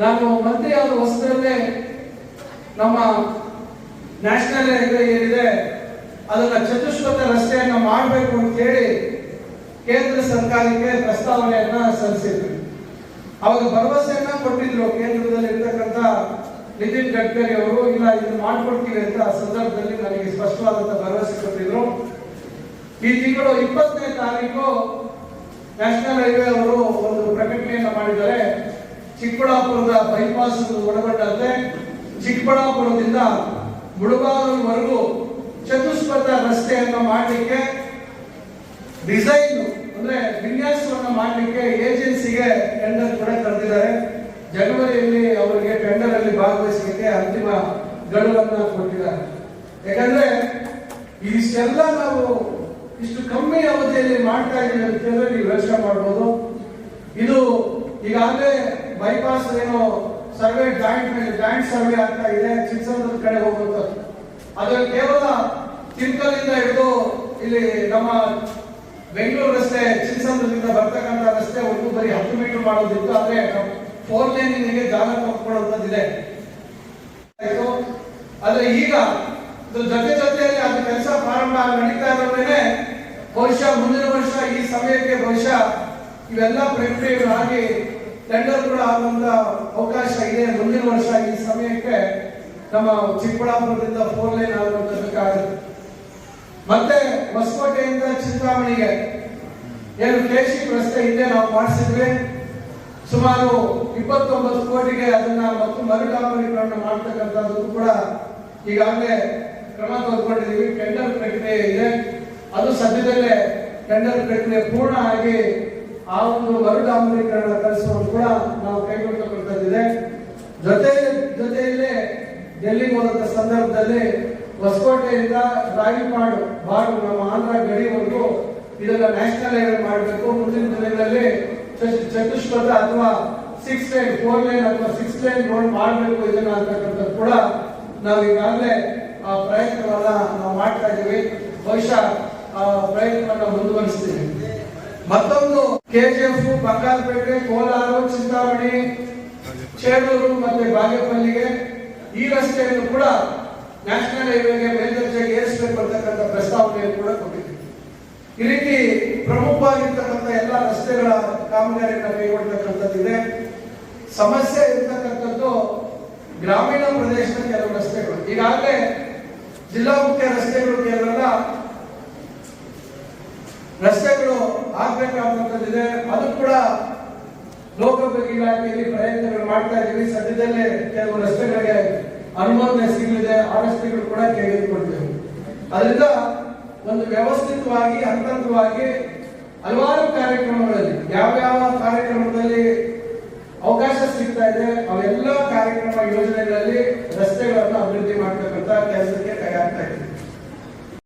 ನಾನು ಮತ್ತೆ ಆದ ಹೊಸದಲ್ಲೇ ನಮ್ಮ ನ್ಯಾಷನಲ್ ಹೈವೇ ಏನಿದೆ, ಅದನ್ನ ಚತುಷ್ಪಥ ರಸ್ತೆಯನ್ನ ಮಾಡಬೇಕು ಅಂತ ಹೇಳಿ ಕೇಂದ್ರ ಸರ್ಕಾರಕ್ಕೆ ಪ್ರಸ್ತಾವನೆಯನ್ನ ಸಲ್ಲಿಸಿದ್ವಿ. ಅವಾಗ ಭರವಸೆಯನ್ನ ಕೊಟ್ಟಿದ್ರು ಕೇಂದ್ರದಲ್ಲಿ ಇರ್ತಕ್ಕಂಥ ನಿತಿನ್ ಗಡ್ಕರಿ ಅವರು, ಇಲ್ಲ ಇದು ಮಾಡ್ಕೊಡ್ತೀವಿ ಅಂತ ಆ ಸಂದರ್ಭದಲ್ಲಿ ನನಗೆ ಸ್ಪಷ್ಟವಾದಂತ ಭರವಸೆ ಕೊಟ್ಟಿದ್ರು. ಈ ತಿಂಗಳು ಇಪ್ಪತ್ತನೇ ತಾರೀಕು ನ್ಯಾಷನಲ್ ಹೈವೇ ಅವರು ಒಂದು ಪ್ರಕಟಣೆಯನ್ನ ಮಾಡಿದ್ದಾರೆ. ಚಿಕ್ಕಬಳ್ಳಾಪುರದ ಬೈಪಾಸ್ ಒಳಪಟ್ಟಂತೆ ಚಿಕ್ಕಬಳ್ಳಾಪುರದಿಂದ ಮುಳುಗಾಲವರೆಗೂ ಚತುಷ್ಪಥ ರಸ್ತೆಯನ್ನು ಮಾಡಲಿಕ್ಕೆ ಡಿಸೈನ್ ಅಂದ್ರೆ ವಿನ್ಯಾಸವನ್ನು ಮಾಡಲಿಕ್ಕೆ ಏಜೆನ್ಸಿಗೆ ಟೆಂಡರ್ ಕೂಡ ಕರೆದಿದ್ದಾರೆ. ಜನವರಿಯಲ್ಲಿ ಅವರಿಗೆ ಟೆಂಡರ್ ಅಲ್ಲಿ ಭಾಗವಹಿಸಲಿಕ್ಕೆ ಅಂತಿಮ ಗಡುವನ್ನು ಕೊಟ್ಟಿದ್ದಾರೆ. ಯಾಕಂದ್ರೆ ಇಷ್ಟೆಲ್ಲ ನಾವು ಇಷ್ಟು ಕಮ್ಮಿ ಅವಧಿಯಲ್ಲಿ ಮಾಡ್ತಾ ಇದ್ದೀವಿ ಅಂತ ಹೇಳಿದ್ರೆ ನೀವು ಯೋಚನೆ ಮಾಡ್ಬೋದು. ಇದು ಈಗಾಗಲೇ ಬೈಪಾಸ್ ಏನೋ ಸರ್ವೆ ಜಾಯಿಂಟ್ ಮೇಲೆ ಜಾಯಿಂಟ್ ಸರ್ವೆ ಆಗ್ತಾ ಇದೆ ಚಿಕ್ಕಸಂದ್ರ ಕಡೆ ಹೋಗುವಂತ ಅದು ಕೇವಲ ಚಿಂತಲಿಂದ ಹಿಡಿದು ಇಲ್ಲಿ ನಮ್ಮ ಬೆಂಗಳೂರು ರಸ್ತೆ ಚಿಕ್ಕಸಂದ್ರದಿಂದ ಬರ್ತಕ್ಕಂಥ ರಸ್ತೆ ಒಂದು ಬರೀ ಹತ್ತು ಮೀಟರ್ ಮಾಡೋದಿತ್ತು, ಆದ್ರೆ ಫೋರ್ ಲೈನಿಗೆ ಜಾಗ ಆಯ್ತು. ಆದ್ರೆ ಈಗ ಜೊತೆ ಜೊತೆಯಲ್ಲಿ ಅದು ಕೆಲಸ ಪ್ರಾರಂಭ ನಡೀತಾ ಇರೋದೇನೆ ಬಹುಶಃ ಮುಂದಿನ ವರ್ಷ ಈ ಸಮಯಕ್ಕೆ ಬಹುಶಃ ಇವೆಲ್ಲ ಪ್ರಕ್ರಿಯೆಗಳಾಗಿ ಟೆಂಡರ್ ಕೂಡ ಆಗುವಂತ ಅವಕಾಶ ಇದೆ. ಮುಂದಿನ ವರ್ಷ ಈ ಸಮಯಕ್ಕೆ ನಮ್ಮ ಚಿಕ್ಕಬಳ್ಳಾಪುರದಿಂದ ಫೋರ್ ಲೈನ್ ಆಗುವಂತದಕ್ಕಾಗುತ್ತೆ ಮತ್ತೆ ಹೊಸಕೋಟೆಯಿಂದ ಚಿಂತಾಮಣಿಗೆ ಏನು ಕೇಶಿ ರಸ್ತೆ ಹಿಂದೆ ನಾವು ಮಾಡಿಸಿದ್ವಿ. ಸುಮಾರು ಇಪ್ಪತ್ತೊಂಬತ್ತು ಕೋಟಿಗೆ ಅದನ್ನ ಮತ್ತು ಮರುಡಾಮರೀಕರಣ ಮಾಡ್ತಕ್ಕಂಥದ್ದು ಕೂಡ ಈಗಾಗಲೇ ಕ್ರಮ ತೆಗೆದುಕೊಂಡಿದ್ದೀವಿ. ಟೆಂಡರ್ ಪ್ರಕ್ರಿಯೆ ಇದೆ. ಅದು ಸದ್ಯದಲ್ಲೇ ಟೆಂಡರ್ ಪ್ರಕ್ರಿಯೆ ಪೂರ್ಣ ಆಗಿ ಆ ಒಂದು ಮರುಡಾಮರೀಕರಣ ಕೆಲಸವನ್ನು ಕೂಡ ನಾವು ಕೈಗೊಳ್ಳತಕ್ಕಂಥದ್ದಿದೆ ಜೊತೆ, ಜೊತೆಯಲ್ಲೇ ಡೆಲ್ಲಿ ಹೋದಂತ ಸಂದರ್ಭದಲ್ಲಿ ಹೊಸಕೋಟೆಯಿಂದ ರಾಗಿಪಾಡು ಬಾಡು ನಮ್ಮ ಆಂಧ್ರ ಗಡಿವರೆಗೂ ಇದನ್ನ ನ್ಯಾಷನಲ್ ಹೈವೇ ಮಾಡಬೇಕು. ಮುಂದಿನ ದಿನಗಳಲ್ಲಿ ಚತುಷ್ಪಥ ಅಥವಾ ಸಿಕ್ಸ್ ಲೈನ್ ಫೋರ್ ಲೈನ್ ಅಥವಾ ಸಿಕ್ಸ್ ಲೈನ್ ರೋಡ್ ಮಾಡಬೇಕು ಇದನ್ನ ಅಂತಕ್ಕಂಥದ್ದು ಕೂಡ ನಾವು ಈಗಾಗಲೇ, ಆ, ಪ್ರಯತ್ನವನ್ನ ನಾವು ಮಾಡ್ತಾ ಇದ್ದೀವಿ. ಬಹುಶಃ, ಆ, ಪ್ರಯತ್ನವನ್ನ ಮುಂದುವರಿಸ್ತೀವಿ. ಮತ್ತೊಂದು ಕೆಜಿಎಫ್, ಬಂಗಾರಪೇಟೆ, ಕೋಲಾರ, ಚಿಂತಾಮಣಿ ಚೇಳೂರು ಮತ್ತೆ ಬಾಗೇಪಲ್ಲಿಗೆ ಈ ರಸ್ತೆಯನ್ನು ಕೂಡ ನ್ಯಾಷನಲ್ ಹೈವೇಗೆ ಮೇಲ್ದರ್ಜೆಗೆ ಏರಿಸಬೇಕು ಪ್ರಸ್ತಾವನೆಯನ್ನು ಕೂಡ ಕೊಟ್ಟಿದ್ದೀವಿ. ಈ ರೀತಿ ಪ್ರಮುಖವಾಗಿರ್ತಕ್ಕಂಥ ಎಲ್ಲ ರಸ್ತೆಗಳ ಕಾಮಗಾರಿಯನ್ನು ಕೈಗೊಳ್ಳತಕ್ಕಂಥದ್ದಿದೆ ಸಮಸ್ಯೆ ಇರ್ತಕ್ಕಂಥದ್ದು ಗ್ರಾಮೀಣ ಪ್ರದೇಶದ ಕೆಲವು ರಸ್ತೆಗಳು. ಈಗಾಗಲೇ ಜಿಲ್ಲಾ ಮುಖ್ಯ ರಸ್ತೆಗಳು ಕೆಲವೆಲ್ಲ ರಸ್ತೆಗಳು ಆಗ್ಬೇಕಾಗುವಂತದ್ದಿದೆ ಅದು ಕೂಡ ಲೋಕೋಪಯೋಗಿ ಇಲಾಖೆಯಲ್ಲಿ ಪ್ರಯತ್ನಗಳು ಮಾಡ್ತಾ ಇದ್ದೀವಿ. ಸದ್ಯದಲ್ಲೇ ಕೆಲವು ರಸ್ತೆಗಳಿಗೆ ಅನುಮೋದನೆ ಸಿಗಲಿದೆ. ಆ ರಸ್ತೆಗಳು ಕೂಡ ತೆಗೆದುಕೊಳ್ತೇವೆ ಅದರಿಂದ ಒಂದು ವ್ಯವಸ್ಥಿತವಾಗಿ ಹಂತವಾಗಿ ಹಲವಾರು ಕಾರ್ಯಕ್ರಮಗಳಲ್ಲಿ, ಯಾವ ಯಾವ ಕಾರ್ಯಕ್ರಮದಲ್ಲಿ ಅವಕಾಶ ಸಿಗ್ತಾ ಇದೆ, ಅವೆಲ್ಲ ಕಾರ್ಯಕ್ರಮ ಯೋಜನೆಗಳಲ್ಲಿ